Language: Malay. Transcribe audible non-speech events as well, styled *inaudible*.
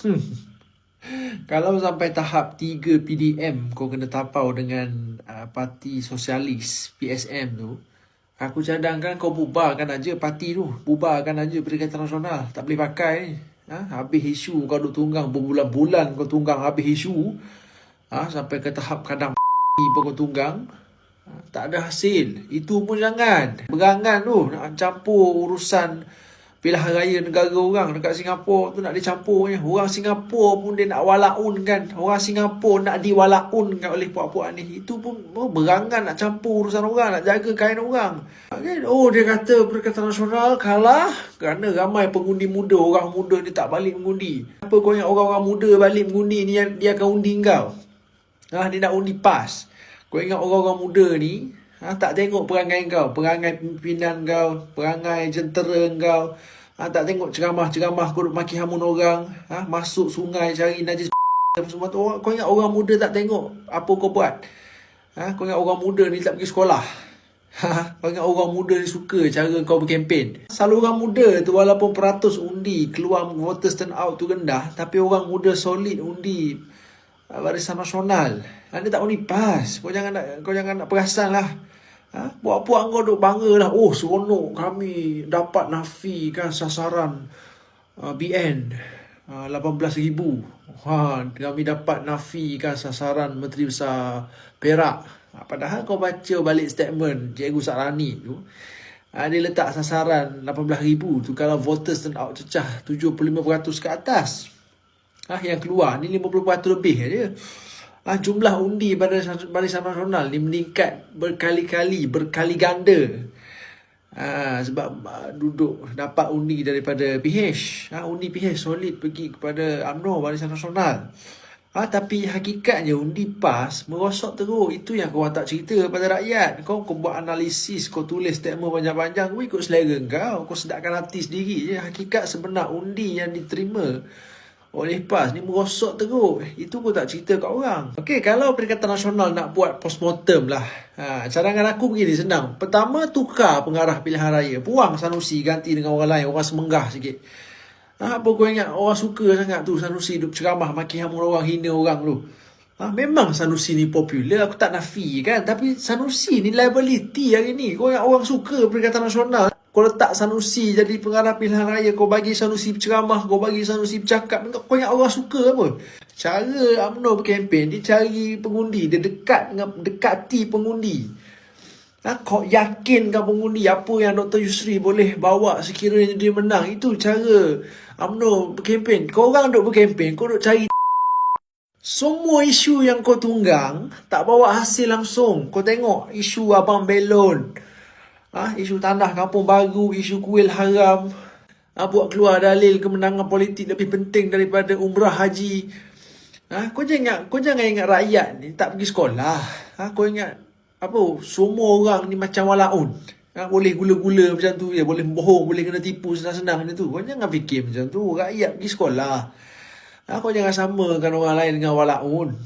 *laughs* Kalau sampai tahap 3 PDM kau kena tapau dengan uh, parti sosialis PSM tu aku cadangkan kau bubarkan aja parti tu bubarkan aja Perikatan Nasional tak boleh pakai ha? habis isu kau duk tunggang berbulan-bulan kau tunggang habis isu ha? sampai ke tahap kadang *laughs* pun kau tunggang ha? tak ada hasil itu pun jangan berangan tu nak campur urusan pilihan raya negara orang dekat Singapura tu nak dicampurnya. Orang Singapura pun dia nak walaun kan. Orang Singapura nak diwalaun kan oleh puak-puak ni. Itu pun oh, berangan nak campur urusan orang, nak jaga kain orang. Kan? Oh dia kata Perikatan Nasional kalah kerana ramai pengundi muda. Orang muda ni tak balik mengundi. Apa kau yang orang-orang muda balik mengundi ni dia akan undi kau? Ha, dia nak undi PAS. Kau ingat orang-orang muda ni Ha, tak tengok perangai kau, perangai pimpinan kau, perangai jentera kau. Ha, tak tengok ceramah-ceramah kau maki hamun orang. Ha, masuk sungai cari najis *laughs* semua tu. Kau ingat orang muda tak tengok apa kau buat? Ha, kau ingat orang muda ni tak pergi sekolah? Ha, *laughs* kau ingat orang muda ni suka cara kau berkempen? Orang muda tu walaupun peratus undi keluar voters turn out tu rendah. Tapi orang muda solid undi barisan nasional. Dia tak undi PAS. Kau jangan nak, kau jangan nak perasan lah. Ha? Buat-buat kau duk bangga. Oh, seronok kami dapat nafi kan sasaran uh, BN uh, 18,000. Ha, kami dapat nafi kan sasaran Menteri Besar Perak. Ha, padahal kau baca balik statement Cikgu Sarani tu. Ha, dia letak sasaran 18,000 tu kalau voters turn out cecah 75% ke atas. Ha, yang keluar ni 50% lebih aja ah, jumlah undi Barisan, Barisan Nasional ni meningkat berkali-kali, berkali ganda. Ah, sebab ah, duduk dapat undi daripada PH. Ah, undi PH solid pergi kepada UMNO Barisan Nasional. Ah, tapi hakikatnya undi PAS merosot teruk. Itu yang kau tak cerita pada rakyat. Kau, kau buat analisis, kau tulis statement panjang-panjang. Kau ikut selera kau. Kau sedapkan hati sendiri je. Hakikat sebenar undi yang diterima oleh PAS ni merosot teruk. Itu pun tak cerita kat orang. Okey, kalau Perikatan Nasional nak buat postmortem lah. Ha, cadangan aku begini senang. Pertama, tukar pengarah pilihan raya. Buang Sanusi ganti dengan orang lain. Orang semenggah sikit. Ha, apa kau ingat orang suka sangat tu Sanusi duk ceramah maki hamur orang, hina orang tu. Ha, memang Sanusi ni popular. Aku tak nafi kan. Tapi Sanusi ni liability hari ni. Kau ingat orang suka Perikatan Nasional. Kau letak Sanusi jadi pengarah pilihan raya. Kau bagi Sanusi berceramah. Kau bagi Sanusi bercakap. Kau yang orang suka apa? Cara UMNO berkempen, dia cari pengundi. Dia dekat dengan dekati pengundi. Ha, kau yakinkan pengundi apa yang Dr. Yusri boleh bawa sekiranya dia menang. Itu cara UMNO berkempen. Kau orang duk berkempen, kau duk cari semua isu yang kau tunggang tak bawa hasil langsung. Kau tengok isu Abang Belon. Ha, isu tanah kampung baru, isu kuil haram. Ha, buat keluar dalil kemenangan politik lebih penting daripada umrah haji. Ha, kau jangan ingat, kau jangan ingat rakyat ni tak pergi sekolah. Ha, kau ingat apa? Semua orang ni macam walaun. Ha, boleh gula-gula macam tu ya, boleh bohong, boleh kena tipu senang-senang macam tu. Kau jangan fikir macam tu. Rakyat pergi sekolah. Ha, kau jangan samakan orang lain dengan walaun.